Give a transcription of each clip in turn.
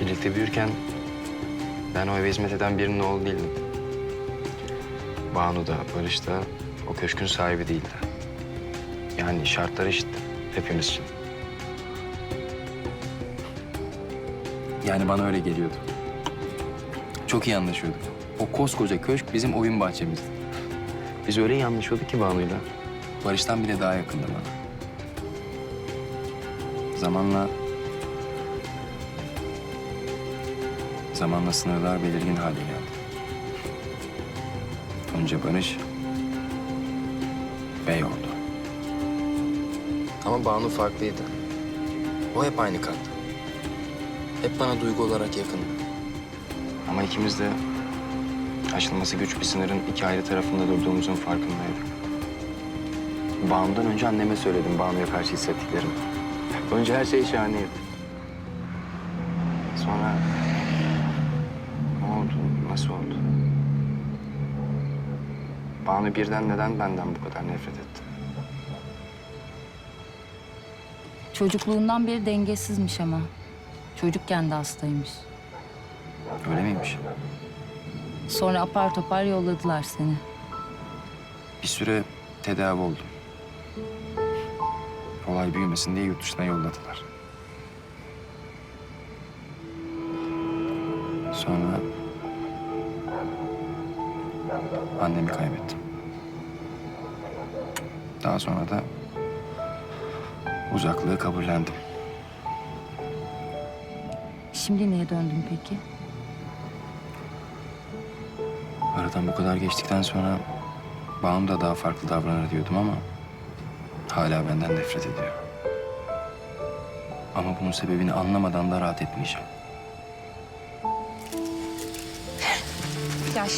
Birlikte büyürken ben o eve hizmet eden birinin oğlu değildim. Banu da, Barış da o köşkün sahibi değildi. Yani şartlar eşitti hepimiz için. Yani bana öyle geliyordu. Çok iyi anlaşıyorduk. O koskoca köşk bizim oyun bahçemizdi. Biz öyle iyi anlaşıyorduk ki Banu'yla. Barış'tan bile daha yakındı bana. Zamanla... Zamanla sınırlar belirgin hale geldi. Önce Barış... Bey oldu. Ama Banu farklıydı. O hep aynı kaldı. Hep bana duygu olarak yakındı. Ama ikimiz de aşılması güç bir sınırın iki ayrı tarafında durduğumuzun farkındaydık. Banu'dan önce anneme söyledim Banu'ya karşı hissettiklerimi. Önce her şey şahaneydi. Sonra nasıl oldu? Banu birden neden benden bu kadar nefret etti? Çocukluğundan beri dengesizmiş ama. Çocukken de hastaymış. Öyle miymiş? Sonra apar topar yolladılar seni. Bir süre tedavi oldum. Olay büyümesin diye yurt dışına yolladılar. Sonra annemi kaybettim. Daha sonra da uzaklığı kabullendim. Şimdi niye döndün peki? Aradan bu kadar geçtikten sonra Banu da daha farklı davranır diyordum ama hala benden nefret ediyor. Ama bunun sebebini anlamadan da rahat etmeyeceğim. Yaş,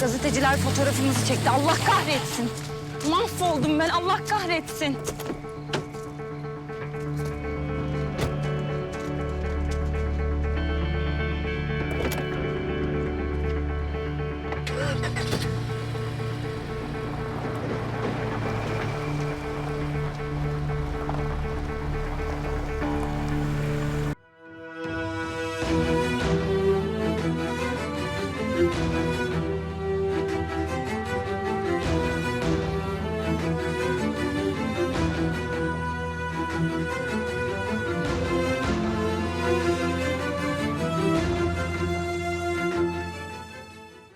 gazeteciler fotoğrafımızı çekti. Allah kahretsin. Mahvoldum ben, Allah kahretsin.